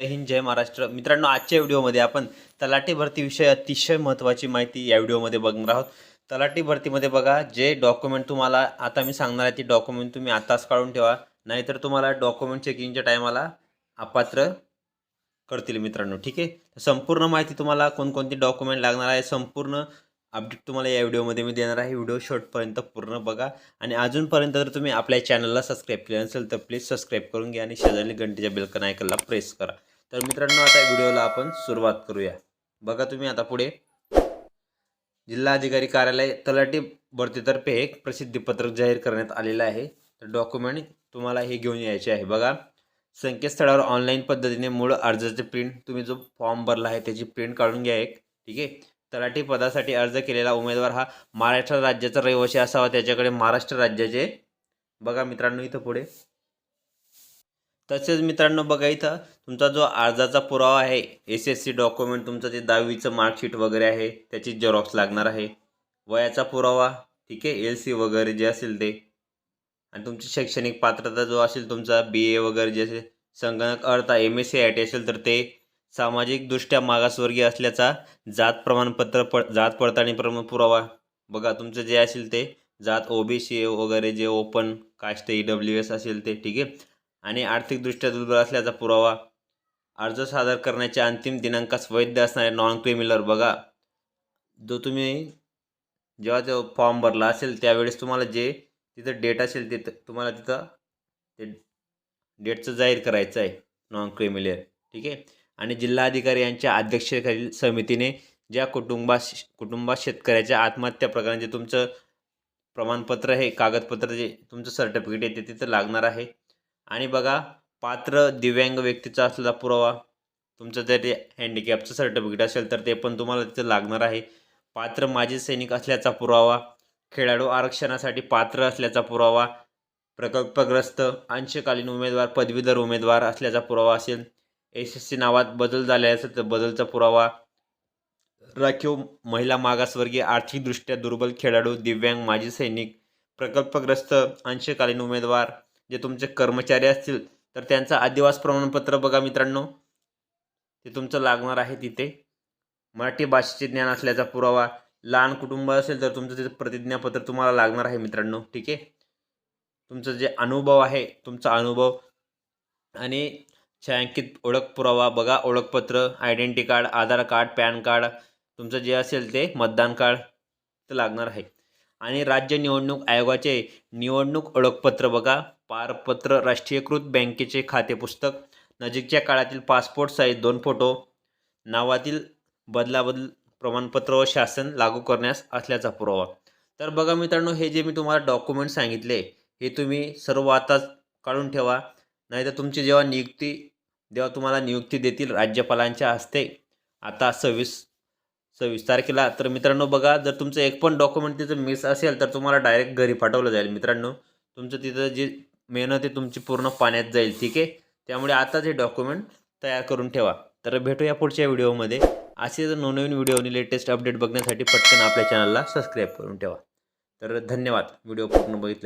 जय हिंद जय महाराष्ट्र. मित्रांनो आजच्या व्हिडिओमध्ये आपण तलाठी भरतीविषयी अतिशय महत्त्वाची माहिती या व्हिडिओमध्ये बघणार आहोत. तलाठी भरतीमध्ये बघा जे डॉक्युमेंट तुम्हाला आता मी सांगणार आहे ते डॉक्युमेंट तुम्ही आताच काढून ठेवा. नाहीतर तुम्हाला डॉक्युमेंट चेकिंगच्या टायमाला अपात्र करतील मित्रांनो ठीक आहे? संपूर्ण माहिती तुम्हाला कोणकोणती डॉक्युमेंट लागणार आहे संपूर्ण अपडेट तुम्हाला या व्हिडिओमध्ये मी देणार आहे. व्हिडिओ शॉर्टपर्यंत पूर्ण बघा. आणि अजूनपर्यंत जर तुम्ही आपल्या चॅनलला सबस्क्राईब केलं नसेल तर प्लीज सबस्क्राईब करून घ्या आणि शेजारी घंटेच्या बेलकन आयकनला प्रेस करा. तर मित्रांनो आता व्हिडिओला आपण सुरुवात करूया. बघा तुम्ही आता पुढे. जिल्हाधिकारी कार्यालय तलाठी भरतीतर्फे एक प्रसिद्धीपत्रक जाहीर करण्यात आलेलं आहे. तर डॉक्युमेंट तुम्हाला हे घेऊन यायचे आहे. बघा. संकेतस्थळावर ऑनलाईन पद्धतीने मूळ अर्जाचे प्रिंट तुम्ही जो फॉर्म भरला आहे त्याची प्रिंट काढून घ्या एक. ठीक आहे? तलाठी पदासाठी अर्ज केलेला उमेदवार हा महाराष्ट्र राज्याचा रहिवासी असावा त्याच्याकडे महाराष्ट्र राज्याचे. बघा मित्रांनो इथं पुढे. तसेच मित्रांनो बघा इथं तुमचा जो अर्जाचा पुरावा आहे एस एस सी डॉक्युमेंट तुमचं जे दहावीचं मार्कशीट वगैरे आहे त्याची झेरॉक्स लागणार आहे. वयाचा पुरावा ठीक आहे एल सी वगैरे जे असेल ते. आणि तुमची शैक्षणिक पात्रता जो असेल तुमचा बी ए वगैरे जे असेल संगणक अर्थ M S C I T असेल तर ते सामाजिकदृष्ट्या मागासवर्गीय असल्याचा जात प्रमाणपत्र प जात पडताळणी प्रमाण पुरावा. बघा तुमचं जे असेल ते जात ओ बी सी वगैरे जे open cast E W S असेल ते ठीक आहे? आणि आर्थिकदृष्ट्या दुर्बल असल्याचा पुरावा. अर्ज सादर करण्याच्या अंतिम दिनांकास वैध असणारे नॉन क्रिमिनल बघा. जो तुम्ही जेव्हा तो फॉर्म भरला असेल त्यावेळेस तुम्हाला जे तिथं डेट असेल ते तुम्हाला तिथं ते डेटचं जाहीर करायचं आहे नॉन क्रिमिलियर ठीक आहे? आणि जिल्हाधिकारी यांच्या अध्यक्षतेखालील समितीने ज्या कुटुंबास कुटुंबात शेतकऱ्याच्या आत्महत्या प्रकरणाचे तुमचं प्रमाणपत्र हे कागदपत्र जे तुमचं सर्टिफिकेट आहे ते तिथं लागणार आहे. आणि बघा पात्र दिव्यांग व्यक्तीचा असलेला पुरावा तुमचं जर ते हँडिकॅपचं सर्टिफिकेट असेल तर ते पण तुम्हाला तिथं लागणार आहे. पात्र माजी सैनिक असल्याचा पुरावा खेळाडू आरक्षणासाठी पात्र असल्याचा पुरावा प्रकल्पग्रस्त अंशकालीन उमेदवार पदवीधर उमेदवार असल्याचा पुरावा असेल एस एस सी नावात बदल झाले असेल तर बदलचा पुरावा राखीव महिला मागासवर्गीय आर्थिकदृष्ट्या दुर्बल खेळाडू दिव्यांग माजी सैनिक प्रकल्पग्रस्त अंशकालीन उमेदवार जे तुमचे कर्मचारी असतील तर त्यांचा आदिवास प्रमाणपत्र बघा मित्रांनो. ते तुमचं लागणार आहे तिथे. मराठी भाषेचे ज्ञान असल्याचा पुरावा लहान कुटुंब असेल तर तुमचं तिथं प्रतिज्ञापत्र तुम्हाला लागणार आहे मित्रांनो ठीक आहे? तुमचं जे अनुभव आहे तुमचा अनुभव आणि छायांकित ओळख पुरावा बघा ओळखपत्र identity card Aadhaar card PAN card तुमचं जे असेल ते मतदान कार्ड ते लागणार आहे. आणि राज्य निवडणूक आयोगाचे निवडणूक ओळखपत्र बघा पारपत्र राष्ट्रीयकृत बँकेचे खाते पुस्तक नजीकच्या काळातील पासपोर्ट साईज दोन फोटो नावातील बदलाबदल प्रमाणपत्र व शासन लागू करण्यास असल्याचा पुरावा. तर बघा मित्रांनो हे जे मी तुम्हाला डॉक्युमेंट सांगितले हे तुम्ही सर्व आताच काढून ठेवा नाहीतर तुमची जेव्हा नियुक्ती जेव्हा तुम्हाला नियुक्ती देतील राज्यपालांच्या हस्ते. आता सव्वीस सव्वीस तारखेला तर मित्रांनो बघा जर तुमचं एक पण डॉक्युमेंट तिथं मिस असेल तर तुम्हाला डायरेक्ट घरी पाठवलं जाईल मित्रांनो. तुमचं तिथं जी मेहनत आहे तुमची पूर्ण पाण्यात जाईल ठीक आहे? त्यामुळे आताच हे डॉक्युमेंट तयार करून ठेवा. तर भेटूया पुढच्या व्हिडिओमध्ये. असे जर नवनवीन व्हिडिओ आणि लेटेस्ट अपडेट बघण्यासाठी पटकन आपल्या चॅनलला सबस्क्राईब करून ठेवा. तर धन्यवाद. व्हिडिओ पूर्ण बघितल्या